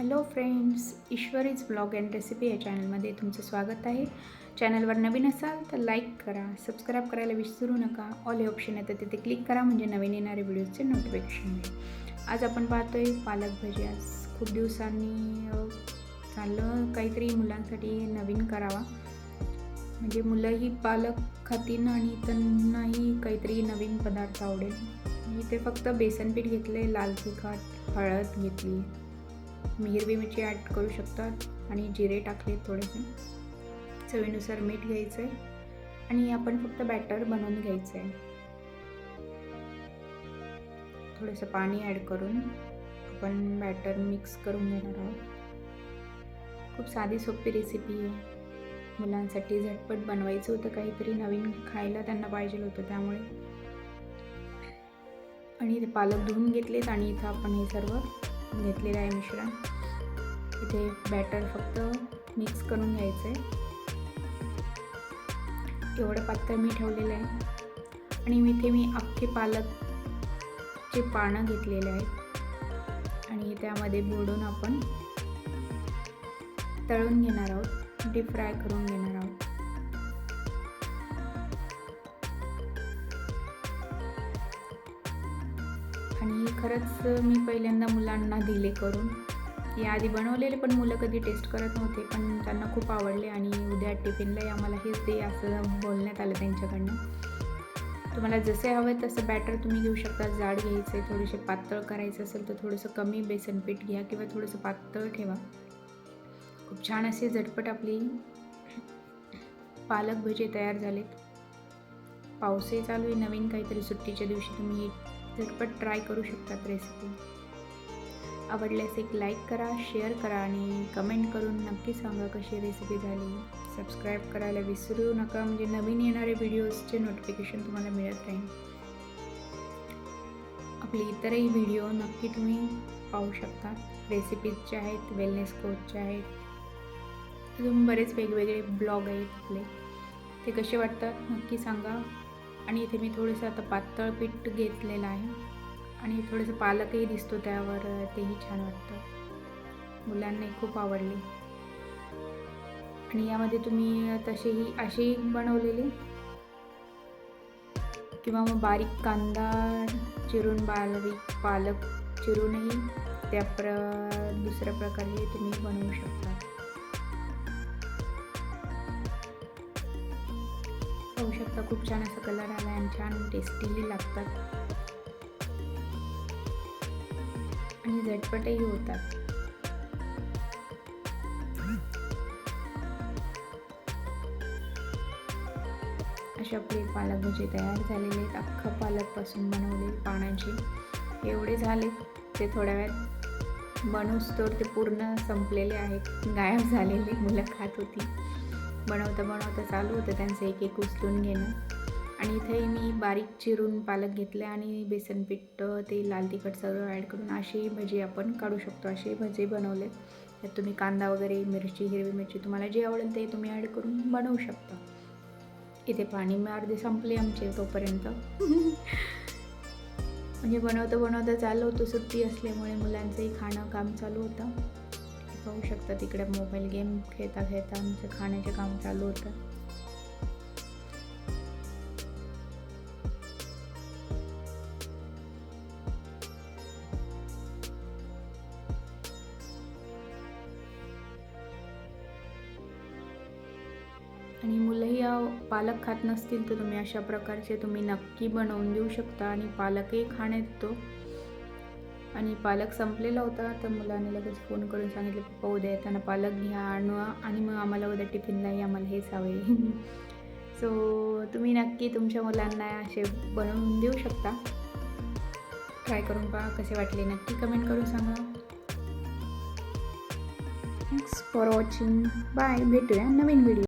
Hello friends Ishwari's blog and recipe या चॅनलमध्ये तुमचं स्वागत आहे. चॅनलवर नवीन असाल तर लाईक करा सबस्क्राईब करायला विसरू नका. ऑल हे ऑप्शन येतं तिथे क्लिक करा म्हणजे नवीन येणारे व्हिडिओजचे नोटिफिकेशन मिळेल आज आपण पाहतोय पालक भजी. आज खूप दिवसांनी झालं चाललं काहीतरी मुलांसाठी नवीन करावा. म्हणजे मुलंही पालक खातील आणि त्यांनाही काहीतरी नवीन पदार्थ आवडेल. मी ते फक्त बेसन पीठ घेतले लाल तिखट हळद घेतली. तुम्ही हिरवी मिरची ॲड करू शकता आणि जिरे टाकले थोडेसे. चवीनुसार मीठ घ्यायचं आहे आणि आपण फक्त बॅटर बनवून घ्यायचं आहे थोडंसं पाणी ॲड करून आपण बॅटर मिक्स करून घेणार आहोत. खूप साधी सोपी रेसिपी आहे. मुलांसाठी झटपट बनवायचं होतं काहीतरी नवीन खायला त्यांना पाहिजे होतं त्यामुळे. आणि ते पालक धुवून घेतलेत आणि इथं आपण हे सर्व घेतलेलं आहे मिश्रण. इथे बॅटर फक्त मिक्स करून घ्यायचं आहे एवढं पात्र मी ठेवलेलं आहे. आणि इथे मी अख्खे पालकचे पानं घेतलेले आहेत. आणि त्यामध्ये बुडून आपण तळून घेणार आहोत. डीप फ्राय करून घेणार आहोत. आणि खरंच मी पहिल्यांदा मुलांना दिले करून. याआधी बनवलेले पण मुलं कधी टेस्ट करत नव्हते पण त्यांना खूप आवडले आणि उद्या टिफिनलाही आम्हाला हेच दे असं बोलण्यात आलं त्यांच्याकडनं. तुम्हाला जसे हवे तसं बॅटर तुम्ही घेऊ शकता. जाड घ्यायचं आहे थोडेसे पातळ करायचं असेल तर थोडंसं कमी बेसन पीठ घ्या किंवा थोडंसं पातळ ठेवा. खूप छान असे झटपट आपली पालक भजे तयार झालेत. पावसही चालू आहे नवीन काहीतरी सुट्टीच्या दिवशी तुम्ही झटपट ट्राय करू शकतात रेसिपी आवडल्यास एक लाईक करा शेअर करा आणि कमेंट करून नक्की सांगा कशी रेसिपी झाली. सबस्क्राईब करायला विसरू नका म्हणजे नवीन येणारे व्हिडिओजचे नोटिफिकेशन तुम्हाला मिळत राहील. आपले इतरही व्हिडिओ नक्की तुम्ही पाहू शकता. रेसिपीजचे आहेत वेलनेस कोचचे आहेत अजून बरेच वेगवेगळे ब्लॉग आहेत आपले. ते कसे वाटतात नक्की सांगा. आणि इथे मी थोडंसं आता पातळ पीठ घेतलेलं आहे. आणि थोडंसं पालकही दिसतो त्यावर तेही छान वाटतं. मुलांनाही खूप आवडली. आणि यामध्ये तुम्ही तसेही असेही बनवलेले? किंवा मग बारीक कांदा चिरून बारीक पालक चिरूनही त्या प्र दुसऱ्या प्रकारे तुम्ही बनवू शकता. शकता. खूप छान असा कलर आला आणि छान टेस्टीही लागतात. आणि झटपटही होतात. अशा आपले पालक भजे तयार झालेले आहेत. अख्खा पालकपासून बनवले पानांचे. एवढे झाले ते थोड्या वेळात बनवूस तर ते पूर्ण संपलेले आहेत. गायब झालेले मुलं खात होती. बनवता बनवता चालू होतं त्यांचं एक एक उचलून घेणं. आणि इथे मी बारीक चिरून पालक घेतले आणि बेसन पीठ ते लाल तिखट सगळं ॲड करून अशी भजी आपण काढू शकतो. अशी भजी बनवले. त्यात तुम्ही कांदा वगैरे मिरची हिरवी मिरची तुम्हाला जे आवडेल ते तुम्ही ॲड करून बनवू शकता. इथे पाणी मी अर्धे संपले आमचे तोपर्यंत. म्हणजे बनवता बनवता चालू होतं सुट्टी असल्यामुळे मुलांचंही खाणं काम चालू होतं. पाहू शकता. तिकडे मोबाईल गेम खेळता खेळता आमचं खाण्याचे काम चालू होतं. आणि मुलंही या पालक खात नसतील तर तुम्ही अशा प्रकारचे तुम्ही नक्की बनवून देऊ शकता आणि पालकही खाण्यात येतो. आणि पालक संपलेला होता तर मुलाने लगेच फोन करून सांगितलं पप्पा उद्या येताना पालक घ्या आणू आणि मग आम्हाला उद्या टिफिनलाही आम्हाला हेच हवे सो तुम्ही नक्की तुमच्या मुलांना असे बनवून देऊ शकता. ट्राय करून पहा कसे वाटले. नक्की कमेंट करून सांगा. थँक्स फॉर वॉचिंग बाय भेटूया नवीन व्हिडिओ